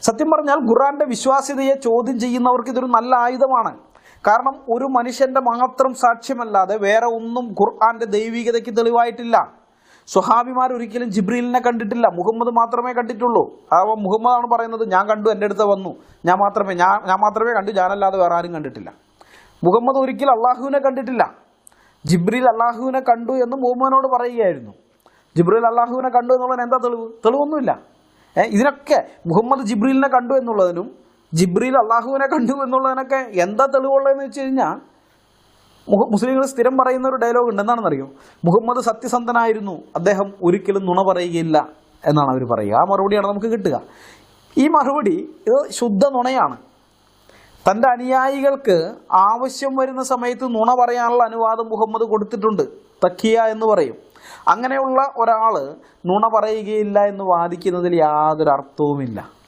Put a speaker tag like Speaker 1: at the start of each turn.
Speaker 1: സത്യം പറഞ്ഞാൽ ഖുറാന്റെ വിശ്വാസ്യതയെ ചോദ്യം ചെയ്യുന്നവർക്ക് ഇതൊരു നല്ല ആയുധമാണ്. കാരണം ഒരു മനുഷ്യന്റെ മാത്രം സാക്ഷ്യമല്ലാതെ വേറെ ഒന്നും ഖുർആന്റെ ദൈവികതയ്ക്ക് തെളിവായിട്ടില്ല. സ്വഹാബിമാർ ഒരിക്കലും ജിബ്രീലിനെ കണ്ടിട്ടില്ല. മുഹമ്മദ് മാത്രമേ കണ്ടിട്ടുള്ളൂ. അപ്പോൾ മുഹമ്മദാണ് പറയുന്നത് ഞാൻ കണ്ടു എന്റെ അടുത്ത് വന്നു. ഞാൻ മാത്രമേ ഞാൻ ഞാൻ മാത്രമേ കണ്ടു ഞാനല്ലാതെ വേറെ ആരും കണ്ടിട്ടില്ല. മുഹമ്മദ് ഒരിക്കലും അള്ളാഹുവിനെ കണ്ടിട്ടില്ല. ജിബ്രീൽ അള്ളാഹുവിനെ കണ്ടു എന്ന് മുഹമ്മദിനോട് പറയുകയായിരുന്നു. ജിബ്രീൽ അള്ളാഹുവിനെ കണ്ടു എന്നുള്ളതിന് എന്താ തെളിവ്? തെളിവൊന്നുമില്ല. ഇതിനൊക്കെ മുഹമ്മദ് ജിബ്രീലിനെ കണ്ടു എന്നുള്ളതിനും ജിബ്രീൽ അള്ളാഹുവിനെ കണ്ടു എന്നുള്ളതിനൊക്കെ എന്താ തെളിവുള്ളതെന്ന് വെച്ച് കഴിഞ്ഞാൽ മുസ്ലിങ്ങൾ സ്ഥിരം പറയുന്ന ഒരു ഡയലോഗ് ഉണ്ട്. അറിയോ മുഹമ്മദ് സത്യസന്ധനായിരുന്നു. അദ്ദേഹം ഒരിക്കലും നുണ പറയുകയില്ല എന്നാണ് അവർ പറയുക. ആ മറുപടിയാണ് നമുക്ക് കിട്ടുക. ഈ മറുപടി ഇത് ശുദ്ധ നുണയാണ്. തന്റെ അനുയായികൾക്ക് ആവശ്യം വരുന്ന സമയത്ത് നുണ പറയാനുള്ള അനുവാദം മുഹമ്മദ് കൊടുത്തിട്ടുണ്ട്. തക്കിയ എന്ന് പറയും. അങ്ങനെയുള്ള ഒരാൾ നുണ പറയുകയില്ല എന്ന് വാദിക്കുന്നതിൽ യാതൊരു അർത്ഥവുമില്ല.